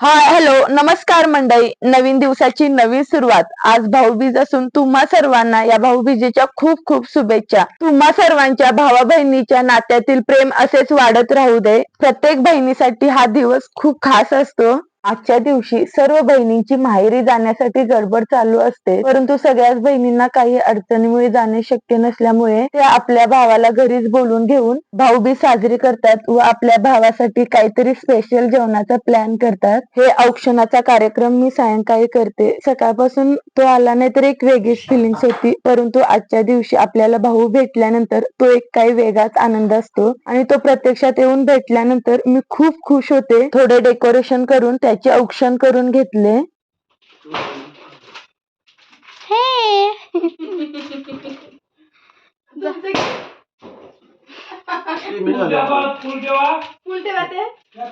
Hi hello नमस्कार मंडळी. नवीन दिवसाची नवीन सुरुवात. आज भाऊबीज असून तुम्हा सर्वांना या भाऊबीजेच्या खूप खूप शुभेच्छा. तुम्हा सर्वांच्या भावा बहिणीच्या नात्यातील प्रेम असेच वाढत राहू दे. प्रत्येक बहिणीसाठी हा दिवस खूप खास असतो. आजच्या दिवशी सर्व बहिणींची माहेरी जाण्यासाठी गडबड चालू असते. परंतु सगळ्याच बहिणींना काही अडचणीमुळे जाणे शक्य नसल्यामुळे ते आपल्या भावाला घरीच बोलून घेऊन भाऊबीज साजरी करतात व आपल्या भावासाठी काहीतरी स्पेशल जेवणाचा प्लॅन करतात. हे औक्षणाचा कार्यक्रम मी सायंकाळी करते. सकाळपासून तो आला नाही तर एक वेगळीच फिलिंग्स होती. परंतु आजच्या दिवशी आपल्याला भाऊ भेटल्यानंतर तो एक काही वेगळाच आनंद असतो. आणि तो प्रत्यक्षात येऊन भेटल्यानंतर मी खूप खुश होते. थोडे डेकोरेशन करून त्याचे औक्षण करून घेतले.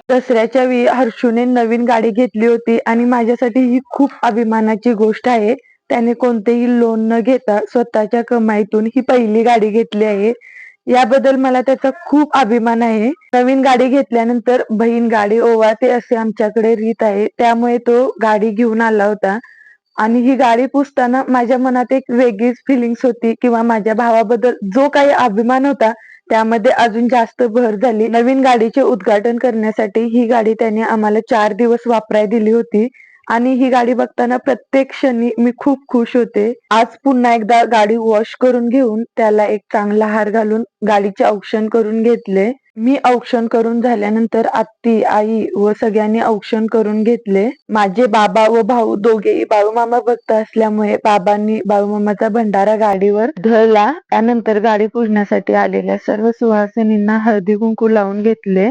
दसऱ्याच्या वेळी हर्षूने नवीन गाडी घेतली होती आणि माझ्यासाठी ही खूप अभिमानाची गोष्ट आहे. त्याने कोणतेही लोन न घेता स्वतःच्या कमाईतून ही पहिली गाडी घेतली आहे. याबद्दल मला त्याचा खूप अभिमान आहे. नवीन गाडी घेतल्यानंतर बहीण गाडी ओवा ते असे आमच्याकडे रीत आहे. त्यामुळे तो गाडी घेऊन आला होता. आणि ही गाडी पुसताना माझ्या मनात एक वेगळीच फिलिंग्स होती किंवा माझ्या भावाबद्दल जो काही अभिमान होता त्यामध्ये अजून जास्त भर झाली. नवीन गाडीचे उद्घाटन करण्यासाठी ही गाडी त्याने आम्हाला चार दिवस वापराय दिली होती. आणि ही गाडी बघताना प्रत्येक क्षणी मी खूप खुश होते. आज पुन्हा एकदा गाडी वॉश करून घेऊन त्याला एक चांगला हार घालून गाडीचे औक्षण करून घेतले. मी औक्षण करून झाल्यानंतर आत्ती आई व सगळ्यांनी औक्षण करून घेतले. माझे बाबा व भाऊ दोघेही बाळूमामा भक्त असल्यामुळे बाबांनी बाळूमामाचा भंडारा गाडीवर धरला. त्यानंतर गाडी पूजण्यासाठी आलेल्या सर्व सुहासिनींना हळदी कुंकू लावून घेतले.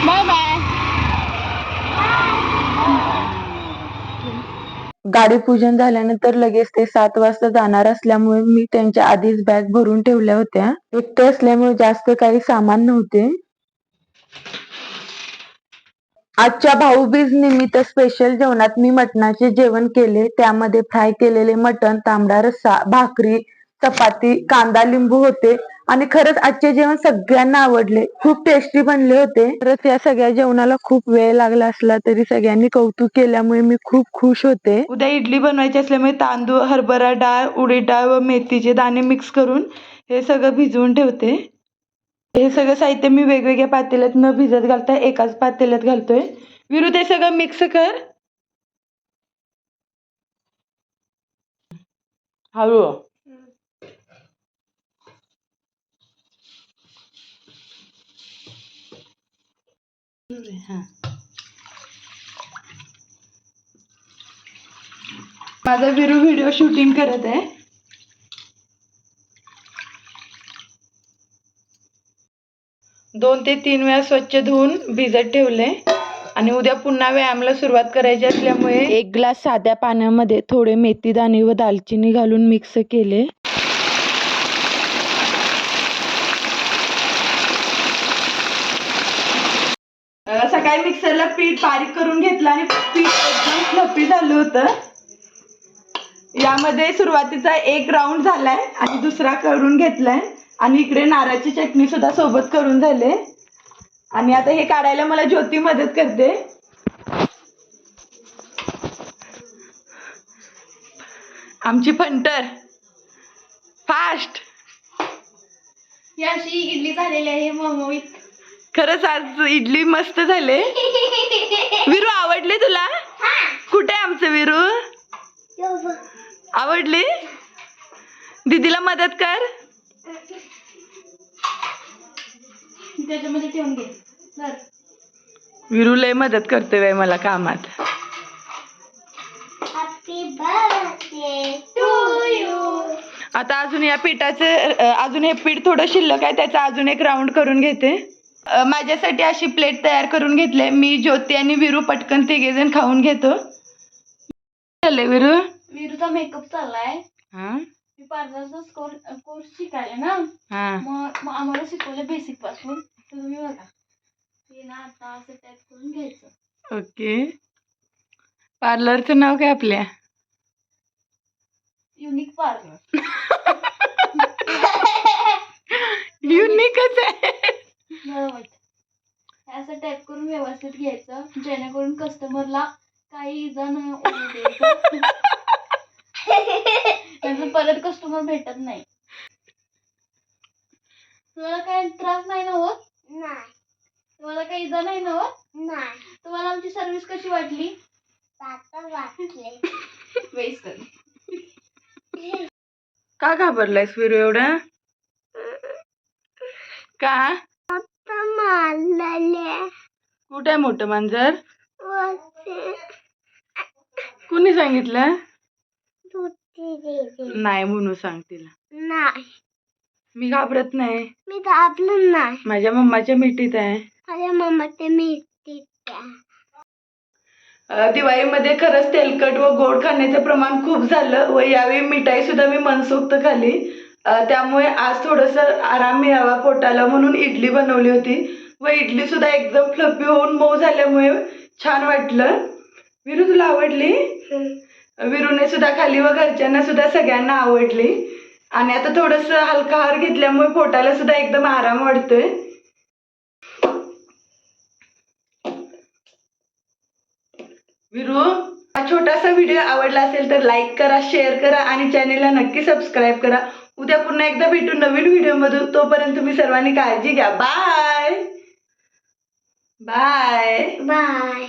बाय बाय गाडी पूजन झाल्यानंतर लगेच ते सात वाजता जाणार असल्यामुळे मी त्यांच्या आधीच बॅग भरून ठेवल्या होत्या. एकटे असल्यामुळे जास्त काही सामान नव्हते. आजच्या भाऊबीज निमित्त स्पेशल जेवणात मी मटणाचे जेवण केले. त्यामध्ये फ्राय केलेले मटण तांबडा रस्सा भाकरी चपाती कांदा लिंबू होते. आणि खरंच आजचे जेवण सगळ्यांना आवडले. खूप टेस्टी बनले होते. खरंच या सगळ्या जेवणाला खूप वेळ लागला असला तरी सगळ्यांनी कौतुक केल्यामुळे मी खूप खुश होते. उद्या इडली बनवायची असल्यामुळे तांदूळ हरभरा डाळ उडीद डाळ व मेथीचे दाणे मिक्स करून हे सगळं भिजवून ठेवते. हे सगळं साहित्य मी वेगवेगळ्या पातेल्यात न भिजत घालता एकाच पातेल्यात घालतोय. विरू ते सगळं मिक्स कर. हळू. माझा विरू व्हिडिओ शूटिंग करत आहे. दोन ते तीन वेळा स्वच्छ धुवून भिजत ठेवले. आणि उद्या पुन्हा व्यायामाला सुरुवात करायची असल्यामुळे एक ग्लास साध्या पाण्यामध्ये थोडे मेथी दाणे व दालचिनी घालून मिक्स केले. सकाळी मिक्सरला पीठ बारीक करून घेतलं आणि पीठ एकदम फ्लपी झालं होतं. यामध्ये सुरुवातीचा एक राऊंड झालाय आणि दुसरा करून घेतलाय. आणि इकडे नारळाची चटणी सुद्धा सोबत करून झाले. आणि आता हे काढायला मला ज्योती मदत करते. आमची फंटर फास्ट ही अशी इडली झालेली आहे ममोईत खरंच आज इडली मस्त झाले. विरू आवडली तुला? कुठे आहे आमचं विरू? आवडली? दीदीला मदत कर. त्याच्यामध्ये ठेवून घे. धर. विरू लय मदत करते बाई मला कामात. आता अजून या पिठाचं अजून हे पीठ थोडं शिल्लक आहे त्याचा अजून एक राऊंड करून घेते. माझ्यासाठी अशी प्लेट तयार करून घेतली मी ज्योती आणि विरू पटकन तिघे जण खाऊन घेतो. चाललंय विरू? विरूचा मेकअप चाललाय. हा? मी पार्लरचा कोर्स शिकायला ना. हा. मग आम्हाला शिकवलं बेसिकपासून. तर तुम्ही बघा. आता असं टाईप करून घ्यायचं. ओके. पार्लरचं नाव काय आपल्या? युनिक पार्लर युनिकच आहे. बरोबर. असं टाईप करून व्यवस्थित घ्यायचं. जेणेकरून कस्टमरला काही इजा न परत कस्टमर भेटत नाही. तुम्हाला काय त्रास नाही ना होत? नाही. तुम्हाला काही इजा नाही ना होत? नाही. तुम्हाला आमची सर्व्हिस कशी वाटली? आता वाटले. वेस्ट का घाबरलायस विरू एवढं? का? आता मारलेले कुठे आहे मोठं मांजर? कुणी सांगितलं? दिली. नाही म्हणून सांग तिला. नाही. मी घाबरत नाही. मी दाबलं नाही. माझ्या मम्माच्या मिठीत आहे. माझ्या मम्मा ते मी त्या अ, दिवाळीमध्ये खरंच तेलकट व गोड खाण्याचं प्रमाण खूप झालं व यावेळी मिठाई सुद्धा मी मनसोक्त खाल्ली. अ, त्यामुळे आज थोडंसं आराम मिळावा पोटाला म्हणून इडली बनवली होती व इडली सुद्धा एकदम फ्लफी होऊन मऊ झाल्यामुळे छान वाटलं. विरू तुला आवडली? विरूने सुद्धा खाली व घरच्यांना सुद्धा सगळ्यांना आवडली. आणि आता थोडंसं हलका हार घेतल्यामुळे पोटाला सुद्धा एकदम आराम वाटतोय विरू हा छोटासा व्हिडिओ आवडला असेल तर लाईक करा शेअर करा आणि चॅनेलला नक्की सबस्क्राईब करा. उद्या पुन्हा एकदा भेटू नवीन व्हिडिओमधून. तोपर्यंत तुम्ही सर्वांनी काळजी घ्या. बाय! बाय! बाय.